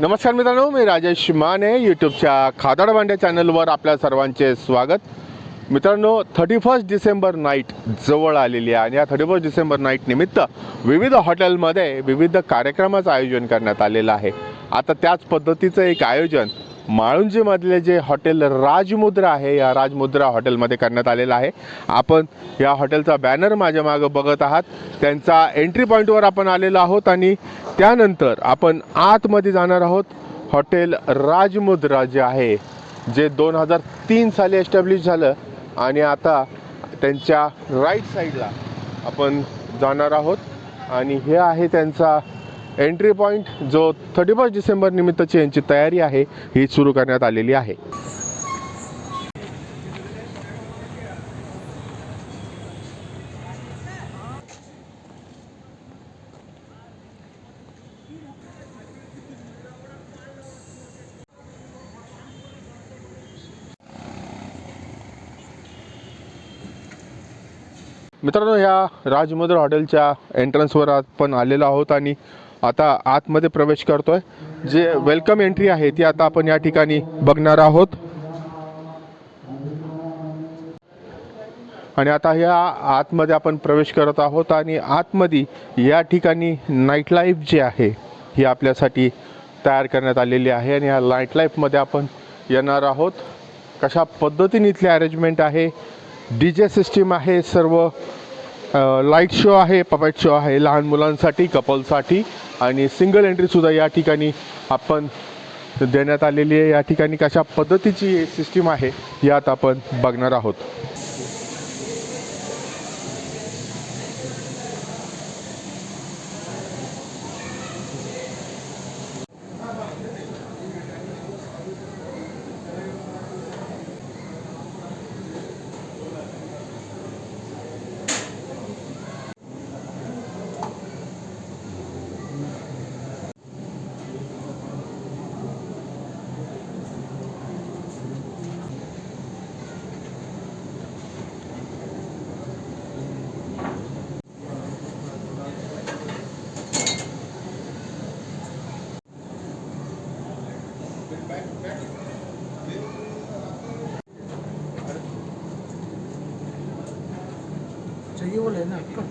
नमस्कार मित्रांनो मी राजेश माने यूट्यूबच्या खादाड भांडे चॅनलवर आपल्या सर्वांचे स्वागत. मित्रांनो थर्टी फर्स्ट डिसेंबर नाईट जवळ आलेली आहे आणि या थर्टी फर्स्ट डिसेंबर नाईट निमित्त विविध हॉटेलमध्ये विविध कार्यक्रमाचं आयोजन करण्यात आलेलं आहे. आता त्याच पद्धतीचं एक आयोजन माळुंजीमधले जे हॉटेल राजमुद्रा आहे या राजमुद्रा हॉटेलमध्ये करण्यात आलेलं आहे. आपण या हॉटेलचा बॅनर माझ्या मागं बघत आहात. त्यांचा एंट्री पॉईंटवर आपण आलेलो आहोत आणि त्यानंतर आपण आतमध्ये जाणार आहोत. हॉटेल राजमुद्रा जे आहे जे दोन हजार तीन साली एस्टॅब्लिश झालं आणि आता त्यांच्या राईट साईडला आपण जाणार आहोत. आणि हे आहे त्यांचा एंट्री पॉईंट जो थर्टी फर्स्ट डिसेंबर निमित्तची यांची तयारी आहे ही सुरू करण्यात आलेली आहे. मित्रांनो ह्या राजमुद्रा हॉटेलच्या एंट्रन्सवर आपण आलेलो आहोत आणि आता आतमध्ये प्रवेश करतोय. जे वेलकम एंट्री आहे ती आता आपण या ठिकाणी बघणार आहोत. आणि आता ह्या आतमध्ये आपण प्रवेश करत आहोत आणि आतमध्ये या ठिकाणी नाईट लाईफ जी आहे ही आपल्यासाठी तयार करण्यात आलेली आहे. आणि या नाईट लाईफमध्ये आपण येणार आहोत. कशा पद्धतीने इथली अरेंजमेंट आहे? डी जे सिस्टीम आहे सर्व लाइट शो आहे पपेट शो आहे लहान मुलांसाठी कपलसाठी आणि सिंगल एंट्रीसुद्धा या ठिकाणी आपण देण्यात आलेली आहे. या ठिकाणी कशा पद्धतीची सिस्टीम आहे यात आपण बघणार आहोत चाहिए वो लेना आपको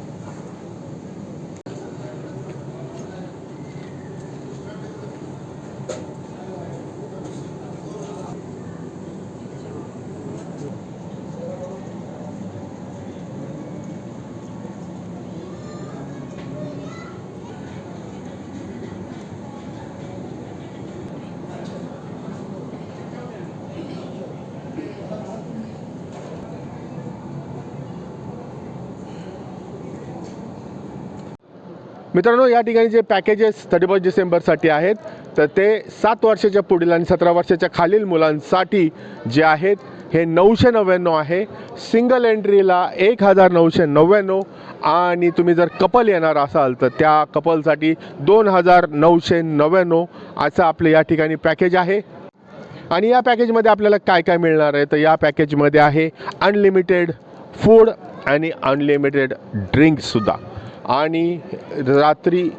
मित्रांनो या ठिकाणी जे पॅकेजेस थर्टी फर्स्ट डिसेंबरसाठी आहेत तर ते सात वर्षाच्या पुढील आणि सतरा वर्षाच्या खालील मुलांसाठी जे आहेत हे नऊशे नव्याण्णव आहे. सिंगल एंट्रीला एक हजार नऊशे नव्याण्णव आणि तुम्ही जर कपल येणार असाल तर त्या कपलसाठी दोन हजार नऊशे नव्याण्णव असं आपलं या ठिकाणी पॅकेज आहे. आणि या पॅकेजमध्ये आपल्याला काय काय मिळणार आहे? तर या पॅकेजमध्ये आहे अनलिमिटेड फूड आणि अनलिमिटेड ड्रिंक्ससुद्धा आणि रात्री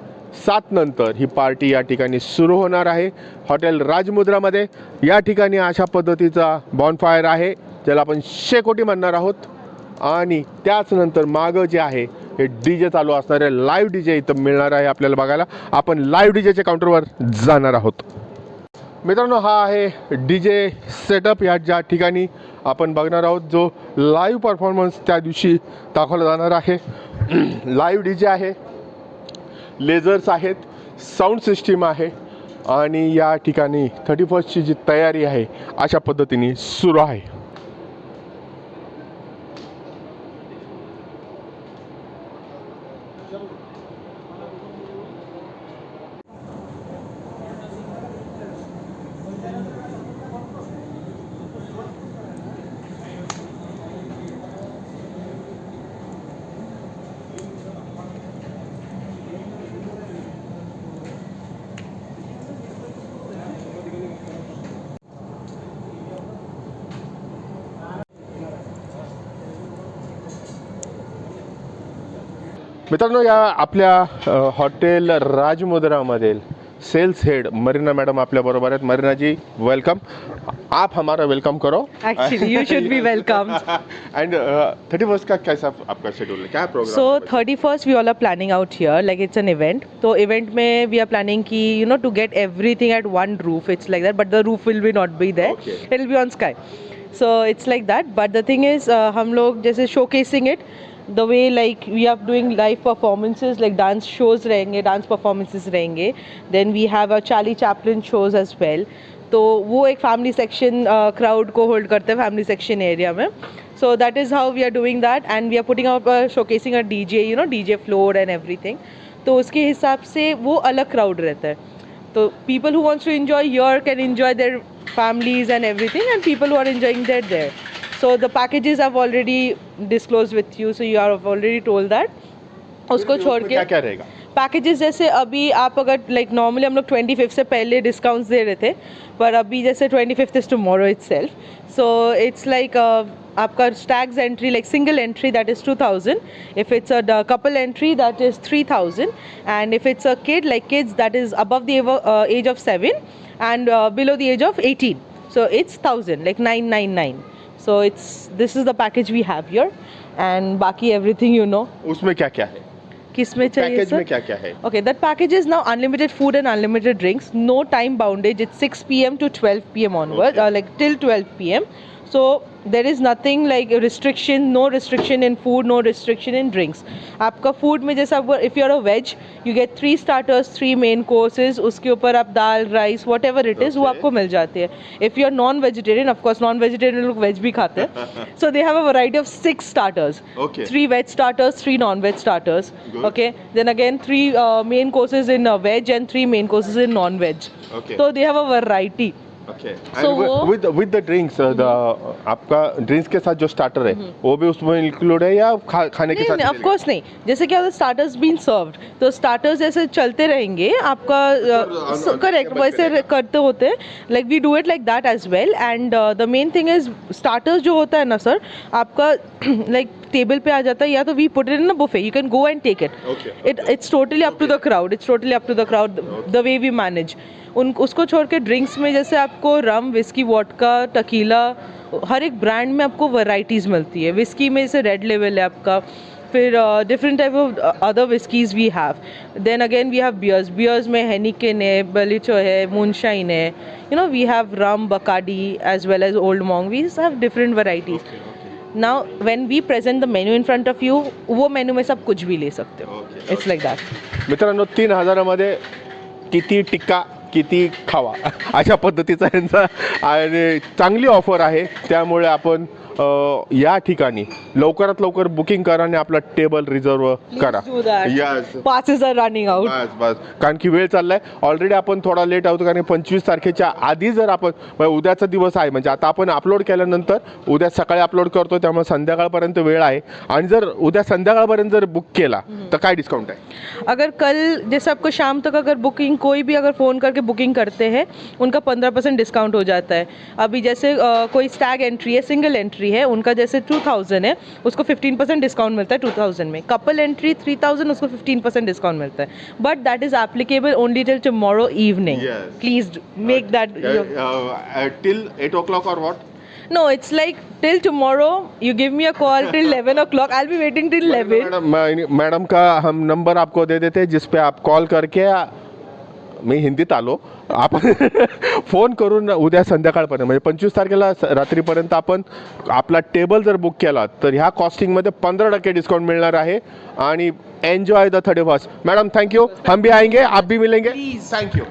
सात नंतर ही पार्टी या ठिकाणी सुरू होणार आहे. हॉटेल राजमुद्रामध्ये या ठिकाणी अशा पद्धतीचा बॉनफायर आहे ज्याला आपण शेकोटी म्हणणार आहोत. आणि त्याचनंतर मागं जे आहे हे डी जे चालू असणार आहे लाईव्ह डी जे इथं मिळणार आहे आपल्याला बघायला. आपण लाईव्ह डी जेच्या काउंटरवर जाणार आहोत. मित्रांनो हा आहे डी जे सेटअप या ज्या ठिकाणी आपण बघणार आहोत जो लाईव्ह परफॉर्मन्स त्या दिवशी दाखवला जाणार आहे. लाईव्ह डी जे आहे. लेझर्स आहेत. साऊंड सिस्टीम आहे. आणि या ठिकाणी थर्टी फर्स्टची जी तयारी आहे अशा पद्धतीने सुरू आहे. मित्रांनो या आपल्या अ, हॉटेल राजमुद्रामधील सेल्स हेड मरीना मैडम आपल्या बरोबर आहेत मरीना जी वेलकम आप हमारा वेलकम करो Actually, you should be welcomed. And thirty first का कैसा आपका शेड्यूल है क्या programme So 31st we all are planning out here like it's an event. So event में we are planning ki you know to get everything at one roof. It's like that, but the roof will be not be there. Okay. It will be on sky. So it's like that. But the thing is, uh, हम लोग जैसे showcasing it. The way like we are doing live performances like dance shows रहेंगे, dance performances रहेंगे. Then we have a Charlie Chaplin shows as well. तो वो एक family section crowd को hold करते हैं फैमिली सेक्शन एरिया में so that is how we are doing that and we are putting out showcasing a DJ you know DJ floor and everything तो उसके हिसाब से वो अलग क्राउड रहता है तो people who wants to enjoy your can enjoy their families and everything and people who are enjoying that there so the packages i've already disclosed with you so you are already told that. उसको छोड़ के क्या क्या रहेगा? Packages जैसे अभी आप अगर like normally हम लोग ट्वेंटी फिफ्थ से पहले डिस्काउंट्स दे रहे थे पर अभी जैसे twenty fifth is tomorrow itself so it's like आपका stags entry like single entry that is two thousand if it's a couple entry that is three thousand and if it's a kid like kids that is above the age of seven and below the age of eighteen so it's 1000 like 999 so it's this is the package we have here and baki everything you know उसमें क्या क्या है किसमें चाहिए package में क्या क्या है Okay, that package is now unlimited food and unlimited drinks. No time boundage. It's 6 p.m. to 12 p.m. onward, Okay. uh, like till 12 p.m. So there is nothing like a restriction, no restriction in food, no restriction in drinks. आपका food में जैसा if you're a veg, you get three starters, three main courses. उसके ऊपर आप दाल, rice, whatever it is, वो Okay. आपको मिल जाती है. If you're non-vegetarian, of course non-vegetarian लोग veg भी खाते हैं. so they have a variety of six starters. Okay. Three veg starters, three non-veg starters. Good. Okay. Then again, three uh, main courses in uh, veg and three main courses in non-veg. Okay. So they have a variety. Okay So वो- with with the drinks the आपका drinks के साथ जो starter है वो भी उसमें include है या खा, खाने के साथ नहीं ऑफ़ कोर्स नहीं। जैसे क्या होता है स्टार्टर्स बीन सर्व्ड तो स्टार्टर्स ऐसे चलते रहेंगे आपका on- करेक्ट वैसे करते होते हैं। Like we do it like that as well and the main thing is starters जो होता है ना सर आपका लाइक टेबल पे आ जाता है या तो we put it in a buffet you can go and take it it it's totally up to the crowd it's totally up to the crowd the way we manage उन उसको छोड़ के drinks में जैसे आपको rum whisky वॉटका tequila हर एक brand में आपको varieties मिलती है। विस्की में जैसे रेड लेवल है आपका फिर different type of other whiskies we have then again we have beers beers में हेनिकेन है बलिचो है मूनशाइन है. You know we have rum Bacardi as well as Old Monk we have different varieties now when we present the menu in front of you वो menu में सब कुछ भी ले सकते हो. इट्स लाइक दैट मित्रांनो तीन हजारामध्ये किती टिक्का किती खावा. अशा पद्धतीचा यांचा आणि चांगली ऑफर आहे. त्यामुळे आपण या ठिकाणी लवकरात लवकर बुकिंग करा आणि आपला टेबल रिझर्व करा. Yes passes are running out. बस बस. कारण की वेळ चाललाय. ऑलरेडी आपण थोडा लेट आहोत कारण पंचवीस तारखेच्या आधी जर आपण म्हणजे उद्याचा दिवस आहे म्हणजे आता आपण अपलोड केल्यानंतर उद्या सकाळी अपलोड करतो त्यामुळे संध्याकाळपर्यंत वेळ आहे. आणि जर उद्या संध्याकाळपर्यंत जर बुक केला तर काय डिस्काउंट आहे? अगर कल जैसे आपको शाम तक अगर बुकिंग कोई भी अगर फ़ोन करके बुकिंग करते हैं उनका पंद्रह परसेंट डिस्काउंट हो जाता है। अभी जैसे कोई स्टैग एंट्री है सिंगल एंट्री है उनका जैसे टू थाउज़ेंड है उसको फिफ्टीन परसेंट डिस्काउंट मिलता है टू थाउज़ेंड में कपल एंट्री थ्री थाउज़ेंड उसको फिफ्टीन परसेंट डिस्काउंट मिलता है but that is applicable only till tomorrow evening please make that till eight o'clock और what No, it's like till tomorrow. You give me a call till 11 o'clock. I'll be waiting till 11. Madam madam का हम number आपको दे देते हैं जिस पे आप call करके मी हिंदीत आलो. आपण फोन करून उद्या संध्याकाळपर्यंत म्हणजे पंचवीस तारखेला रात्रीपर्यंत आपण आपला टेबल जर बुक केला तर ह्या कॉस्टिंगमध्ये पंधरा टक्के डिस्काउंट मिळणार आहे. आणि enjoy the thirty first. Madam thank you हम भी आएंगे आप भी मिलेंगे. थैंक यू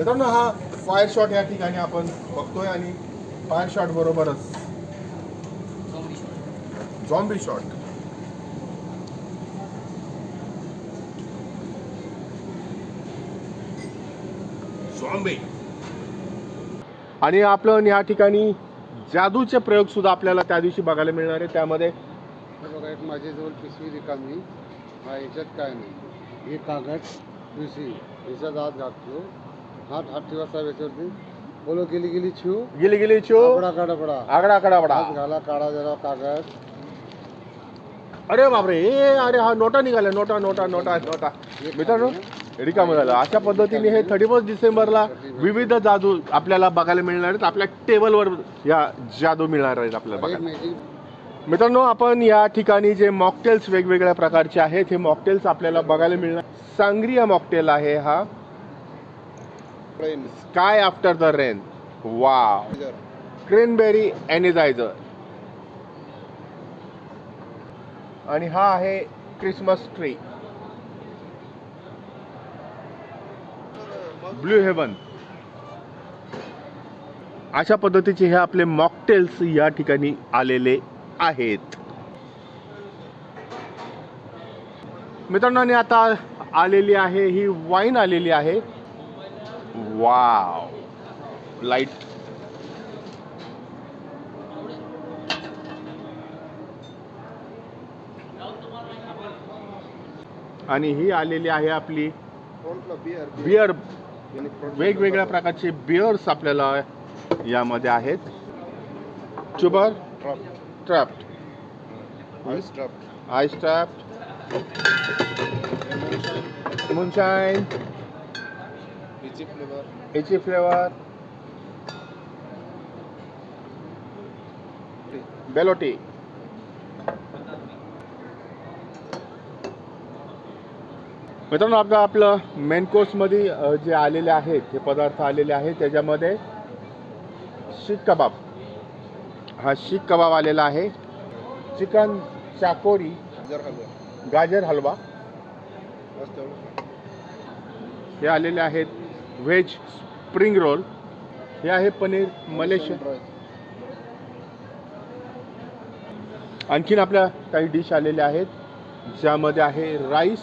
मित्रांनो हा फायर शॉट या ठिकाणी आपण बघतोय आणि फायर शॉट बरोबरच. झॉम्बी शॉट झॉम्बी आणि आपण या ठिकाणी जादूचे प्रयोग सुद्धा आपल्याला त्या दिवशी बघायला मिळणार आहे. त्यामध्ये बघा एक माझ्याजवळ पिशवी रिकामी. हा याच्यात काय नाही. हे कागद पिशवी. ह्याच्यात आत घातलो. हात हात ठेवायचा याच्यावरती. बोलो गेली गेली छिव गेली गेली काढा पडा. आगडा आकडा बडा घाला काढा जरा कागद. अरे बापरे ए अरे हा नोटा निघाल्या. नोटा नोटा नोटा नोटा. मित्रांनो रिकामं झालं. अशा पद्धतीने हे थर्टी फर्स्ट डिसेंबरला विविध जादू आपल्याला बघायला मिळणार आहेत. आपल्या टेबलवर या जादू मिळणार आहेत आपल्याला बघायला. मित्रांनो आपण या ठिकाणी जे मॉकटेल्स वेगवेगळ्या प्रकारचे आहेत हे मॉकटेल्स आपल्याला बघायला मिळणार. सांग्रिया मॉकटेल आहे हा. स्काय आफ्टर द रेन वा क्रेनबेरी एनिझायझर आणि हा आहे क्रिसमस ट्री ब्लू हेवन अशा पद्धतीचे हे आपले मॉकटेल्स या ठिकाणी आलेले आहेत. मित्रांनो आणि आता आलेली आहे ही वाईन आलेली आहे. वाव लाइट आणि ही आलेली आहे आपली बियर वेगवेगळ्या प्रकारचे बियर्स आपल्याला यामध्ये आहेत. चुबर ट्रॅप्ड आईस ट्रॅप्ड मुनशाईन एची फ्लेवर बेलोटी. मित्रांनो आपलं आपलं मेन कोर्समध्ये जे आलेले आहेत जे पदार्थ आलेले आहेत त्याच्यामध्ये शीख कबाब. हा शीख कबाब आलेला आहे. चिकन चाकोरी. गाजर हलवा. हे आलेले आहेत. Veg spring roll. हे आहे पनीर मलेशियन आणखीन आपल्या काही डिश आलेल्या आहेत ज्यामध्ये आहे राईस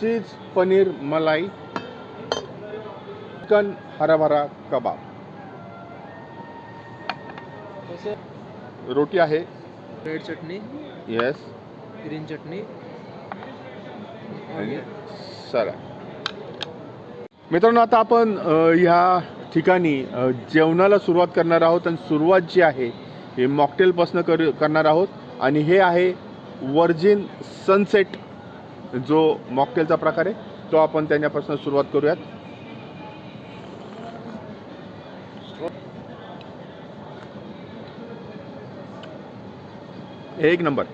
चीज पनीर मलाई चिकन हराभरा कबाब. रोटी आहे. Red chutney. Yes green chutney. आणि सरा मित्रांनो आता आपण ह्या ठिकाणी जेवणाला सुरुवात करणार आहोत आणि सुरुवात जी आहे हे मॉकटेलपासून कर करणार आहोत. आणि हे आहे वर्जिन सनसेट जो मॉकटेलचा प्रकार आहे तो आपण त्यांच्यापासून सुरुवात करूयात. एक नंबर.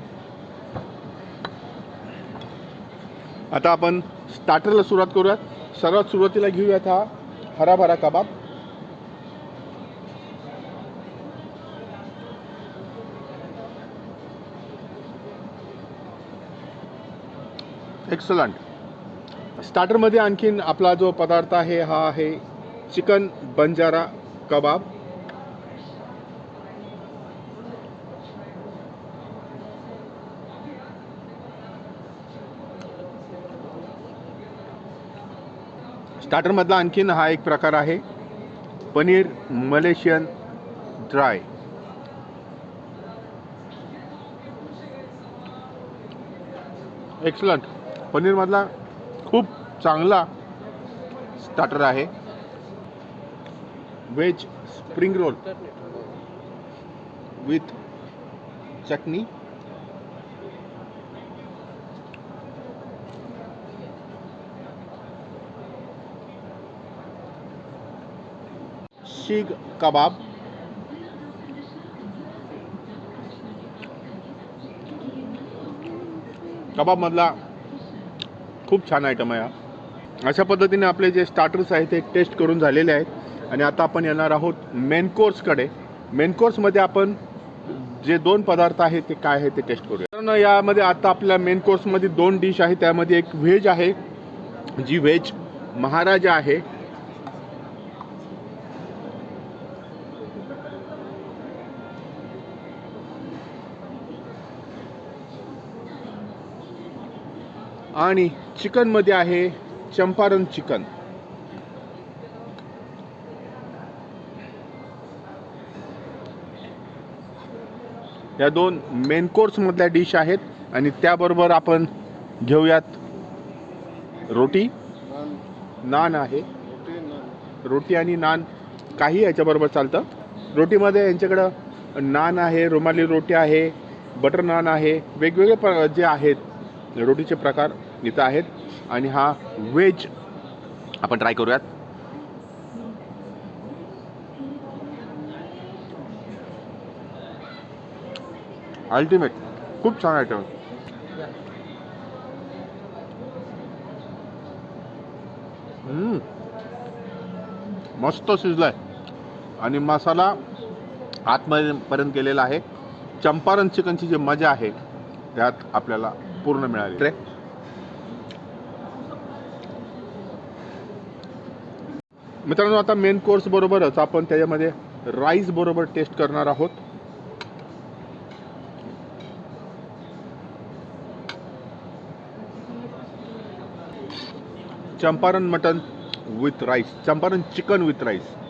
आता आपण स्टार्टरला सुरुवात करूयात. सर्वात सुरुवातीला घेऊयात हा हराभरा कबाब. एक्सलंट स्टार्टरमध्ये आणखीन आपला जो पदार्थ आहे हा आहे चिकन बंजारा कबाब. स्टार्टरमधला आणखीन हा एक प्रकार आहे. Paneer Malaysian dry. एक्सलंट पनीरमधला खूप चांगला स्टार्टर आहे. Veg spring roll with chutney. Seekh kebab. कबाबमधला खूप छान आयटम आहे हा. अशा पद्धतीने आपले जे स्टार्टर्स आहेत ते टेस्ट करून झालेले आहेत. आणि आता आपण येणार आहोत मेन कोर्सकडे मेन कोर्समध्ये आपण जे दोन पदार्थ आहेत ते काय आहे ते टेस्ट करूया. कारण यामध्ये आता आपल्या मेन कोर्समध्ये दोन डिश आहे. त्यामध्ये एक व्हेज आहे जी व्हेज महाराजा आहे. आणि चिकनमध्ये आहे चंपारण चिकन. या दोन मेन कोर्समधल्या डिश आहेत आणि त्याबरोबर आपण घेऊयात रोटी. नान. आहे. रोटी आणि नान काही याच्याबरोबर चालतं. रोटीमध्ये यांच्याकडं नान आहे रुमाली रोटी आहे बटर नान आहे वेगवेगळे प्र जे आहेत रोटीचे प्रकार इथं आहेत. आणि हा व्हेज आपण ट्राय करूयात. अल्टिमेट खूप छान आयटम मस्त शिजलाय. आणि मसाला आतमध्येपर्यंत गेलेला आहे. चंपारण चिकनची जी मजा आहे त्यात आपल्याला पूर्ण मिळाली. मित्रांनो आता मेन कोर्स बरोबरच आपण त्याच्यामध्ये राईस बरोबर टेस्ट करणार आहोत. Champaran mutton with rice Champaran chicken with rice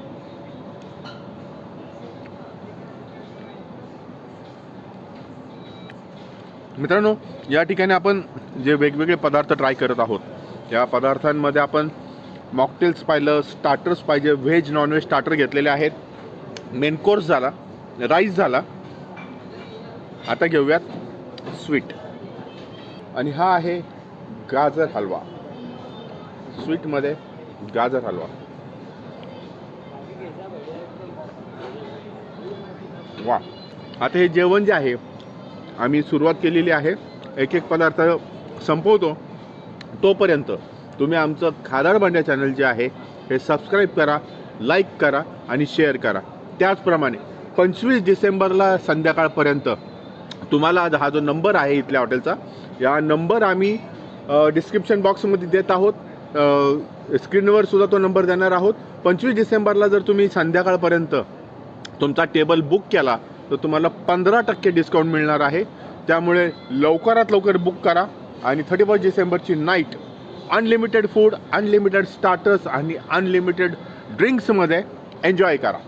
मित्रांनो या ठिकाणी आपण जे वेगवेगळे पदार्थ ट्राय करत आहोत या पदार्थांमध्ये आपण मॉकटेल्स पाहिलं स्टार्टर्स पाहिजे व्हेज नॉनव्हेज स्टार्टर घेतलेले आहेत. मेन कोर्स झाला राईस झाला. आता घेऊयात स्वीट आणि हा आहे गाजर हलवा. स्वीटमध्ये गाजर हलवा. वा आता हे जेवण जे आहे आम्ही सुरुवात केलेली आहे. एक एक पदार्थ संपवतो. तोपर्यंत तुम्ही आमचं खादार भांड्या चॅनल जे आहे हे सबस्क्राईब करा लाईक करा आणि शेअर करा. त्याचप्रमाणे पंचवीस डिसेंबरला संध्याकाळपर्यंत तुम्हाला हा जो नंबर आहे इथल्या हॉटेलचा या नंबर आम्ही डिस्क्रिप्शन बॉक्समध्ये देत आहोत. स्क्रीनवर सुद्धा तो नंबर देणार आहोत. पंचवीस डिसेंबरला जर तुम्ही संध्याकाळपर्यंत तुमचा टेबल बुक केला तर तुम्हाला पंधरा टक्के डिस्काउंट मिळणार आहे. त्यामुळे लवकरात लवकर बुक करा. आणि thirty first डिसेंबरची night unlimited food unlimited starters आणि अनलिमिटेड ड्रिंक्समध्ये एन्जॉय करा.